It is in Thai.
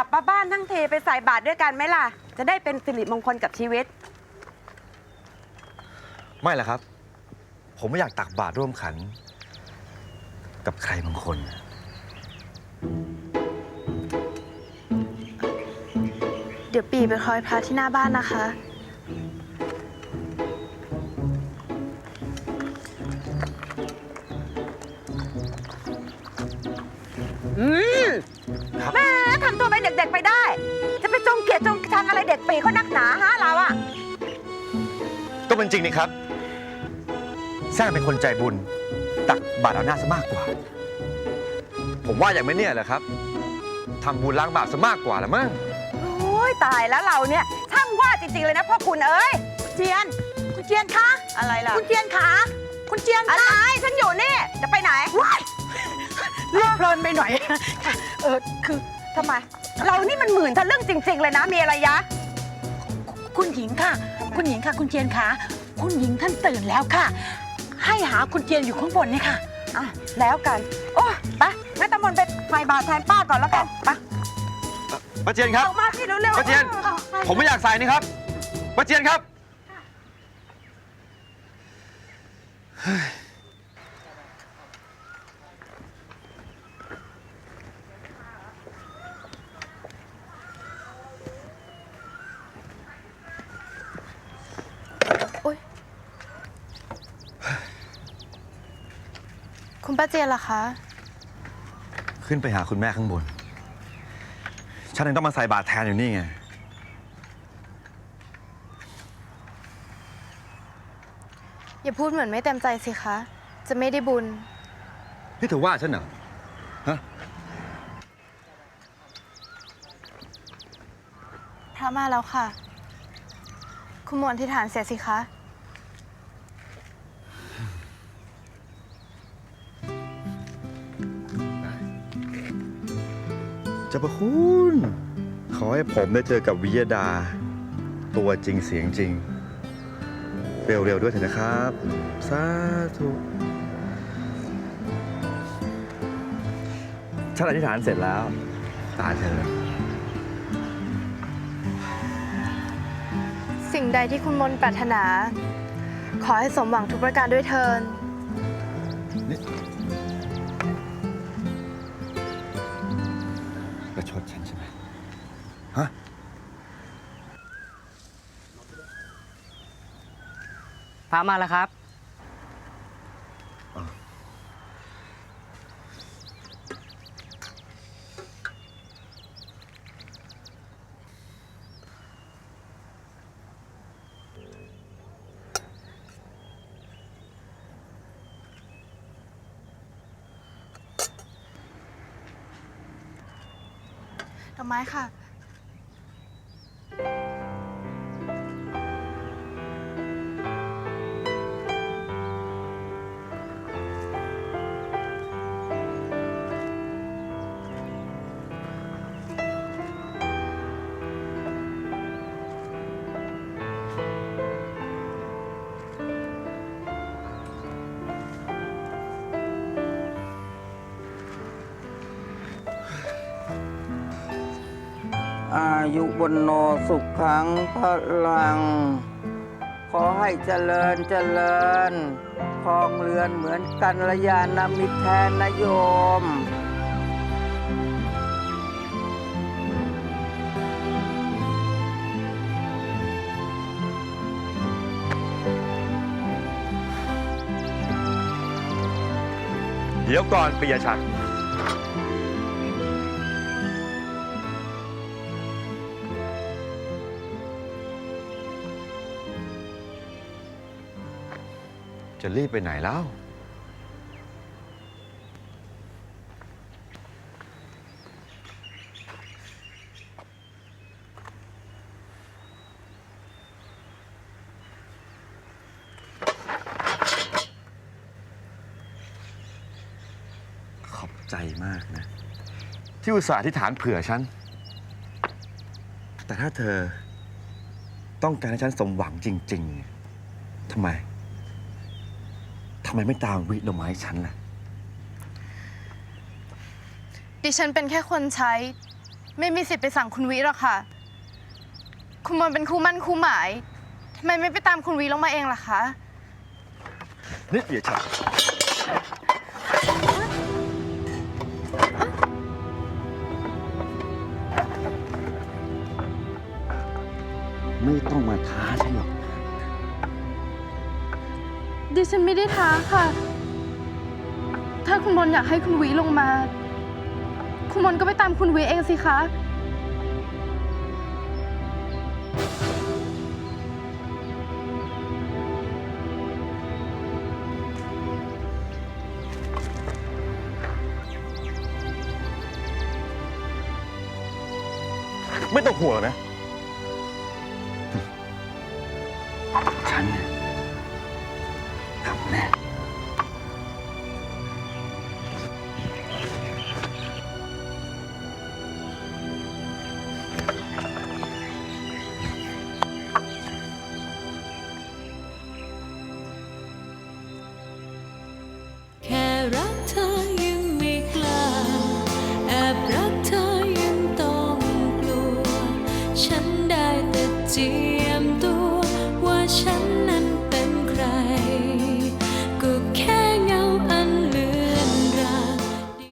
ลับมาบ้านทั้งทีไปใส่บาตรด้วยกันไหมล่ะ จะได้เป็นสิริมงคลกับชีวิต ไม่ละครับ ผมไม่อยากตักบาตรร่วมขัน กับใครบางคน เดี๋ยวปีไปคอยพระที่หน้าบ้านนะคะ อืมครับแม่ ทำตัวเป็นเด็กๆไปได้ จะไปจงเกลียดจงชังอะไรเด็กปีเขานักหนาฮะเราอะก็เป็นจริงนี่ครับ สร้างเป็นคนใจบุญ ตักบาตรเอาหน้าซะมากกว่า ผมว่าอย่างไม่เนี่ยแหละครับทำบุญล้างบาปซะมากกว่าละมั้งโอ้ยตายแล้วเราเนี่ยช่างว่าจริงๆเลยนะพ่อคุณเอ้ยเจียน คุณเจียนคะอะไรล่ะ คุณเจียนขาคุณเจียนอะไรฉันอยู่นี่ จะไปไหนว้ายรีบเพลินไปหน่อย เออคือ ทำไม เรานี่มันหมื่นทะลึ่งจริง ๆ เลยนะ มีอะไรยะ คุณหญิงค่ะ คุณหญิงค่ะ คุณเจียนขาคุณหญิงท่านตื่นแล้วค่ะ ให้หาคุณเจียนอยู่ข้างบนเนี่ยค่ะอะ แล้วกัน โอ้ไปงั้นตะมนไปใส่บาตรแทนป้าก่อนแล้วกันไปป้าเจียนครับออกมาสิเร็วๆป้าเจียน อาไปผมไม่อยากใส่นี่ครับป้าเจียนครับคุณ ป้าเจียนล่ะคะ ขึ้นไปหาคุณแม่ข้างบน ฉันยังต้องมาใส่บาตรแทนอยู่นี่ไง อย่าพูดเหมือนไม่เต็มใจสิคะ จะไม่ได้บุญ นี่เธอว่าฉันเหรอ ฮะ พระมาแล้วค่ะ คุณมวลที่ฐานเสียสิคะ เจ้าพระคุณ ขอให้ผมได้เจอกับวิยดา ตัวจริงเสียงจริง เร็วๆด้วยเถอะนะครับ สาธุฉันอธิษฐานเสร็จแล้ว ตาเธอ สิ่งใดที่คุณมนต์ปรารถนา ขอให้สมหวังทุกประการด้วยเทิน ชดฉันใช่ไหมฮะพระมาแล้วครับ ดอกไม้ค่ะ อายุบนโนสุขขังพลัง ขอให้เจริญเจริญครองเรือนเหมือนกันระยานามิตรแทนนโยมเดี๋ยวก่อนปิยชัด จะรีบไปไหนแล้ว ขอบใจมากนะ ที่อุตส่าห์ที่ฐานเผื่อฉัน แต่ถ้าเธอต้องการให้ฉันสมหวังจริง ๆ ทำไม ทำไมไม่ตามวิลงมาให้ฉันล่ะ ดิฉันเป็นแค่คนใช้ ไม่มีสิทธิ์ไปสั่งคุณวิหรอกค่ะ คุณมนเป็นคู่มั่นคู่หมายทำไมไม่ไปตามคุณวิลงมาเองล่ะคะนี่เดี๋ยวฉันไม่ต้องมาท้าฉัน ฉันไม่ได้ท้าค่ะ ถ้าคุณมนอยากให้คุณวิลงมา คุณมนก็ไปตามคุณวิเองสิคะ ไม่ต้องห่วงนะ ฉันเนี่ยทำแน่แค่ รักเธออยู่